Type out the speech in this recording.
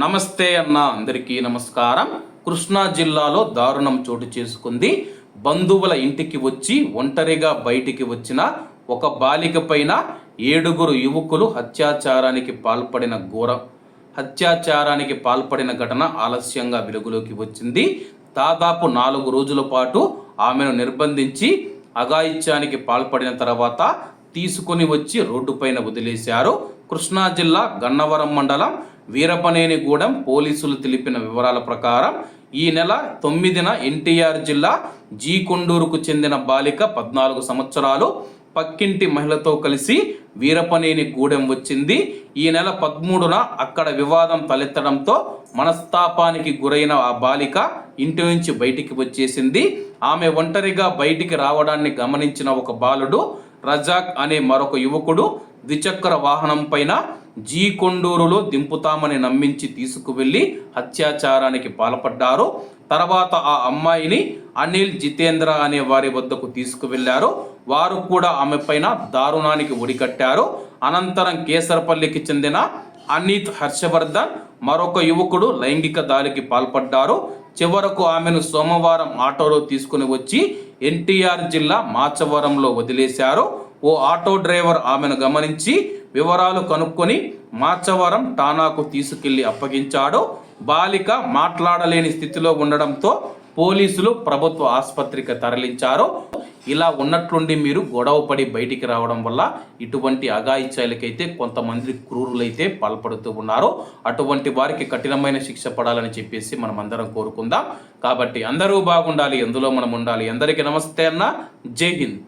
నమస్తే అన్న అందరికీ నమస్కారం. కృష్ణా జిల్లాలో దారుణం చోటు చేసుకుంది. బంధువుల ఇంటికి వచ్చి ఒంటరిగా బయటికి వచ్చిన ఒక బాలిక పైన ఏడుగురు యువకులు హత్యాచారానికి పాల్పడిన ఘోర హత్యాచారానికి పాల్పడిన ఘటన ఆలస్యంగా వెలుగులోకి వచ్చింది. దాదాపు నాలుగు రోజుల పాటు ఆమెను నిర్బంధించి అఘాయిత్యానికి పాల్పడిన తర్వాత తీసుకొని వచ్చి రోడ్డుపైన వదిలేశారు. కృష్ణా జిల్లా గన్నవరం మండలం వీరపనేనిగూడెం పోలీసులు తెలిపిన వివరాల ప్రకారం ఈ నెల తొమ్మిదిన ఎన్టీఆర్ జిల్లా జీ కొండూరుకు చెందిన బాలిక పద్నాలుగు సంవత్సరాలు పక్కింటి మహిళతో కలిసి వీరపనేని గూడెం వచ్చింది. ఈ నెల పదమూడున అక్కడ వివాదం తలెత్తడంతో మనస్తాపానికి గురైన ఆ బాలిక ఇంటి నుంచి బయటికి వచ్చేసింది. ఆమె ఒంటరిగా బయటికి రావడాన్ని గమనించిన ఒక బాలుడు రజాక్ అనే మరొక యువకుడు ద్విచక్ర వాహనం పైన జీ కొండూరులో దింపుతామని నమ్మించి తీసుకువెళ్ళి అత్యాచారానికి పాల్పడ్డారు. తర్వాత ఆ అమ్మాయిని అనిల్ జితేంద్ర అనే వారి వద్దకు తీసుకువెళ్ళారు. వారు కూడా ఆమె పైన దారుణానికి ఒడికట్టారు అనంతరం కేసరపల్లికి చెందిన అనిత్ హర్షవర్ధన్ మరొక యువకుడు లైంగిక దాడికి పాల్పడ్డారు. చివరకు ఆమెను సోమవారం ఆటోలో తీసుకుని వచ్చి ఎన్టీఆర్ జిల్లా మాచవరంలో వదిలేశారు. ఓ ఆటో డ్రైవర్ ఆమెను గమనించి వివరాలు కనుక్కొని మాచవరం ఠానాకు తీసుకెళ్ళి అప్పగించాడు. బాలిక మాట్లాడలేని స్థితిలో ఉండడంతో పోలీసులు ప్రభుత్వ ఆసుపత్రికి తరలించారు. ఇలా ఉన్నట్లుండి మీరు గొడవపడి బయటికి రావడం వల్ల ఇటువంటి అఘాయిత్యాలకైతే కొంతమంది క్రూరులైతే పాల్పడుతూ ఉన్నారు. అటువంటి వారికి కఠినమైన శిక్ష పడాలని చెప్పేసి మనం అందరం కోరుకుందాం. కాబట్టి అందరూ బాగుండాలి ఎందులో మనం ఉండాలి. అందరికీ నమస్తే అన్న. జై హింద్.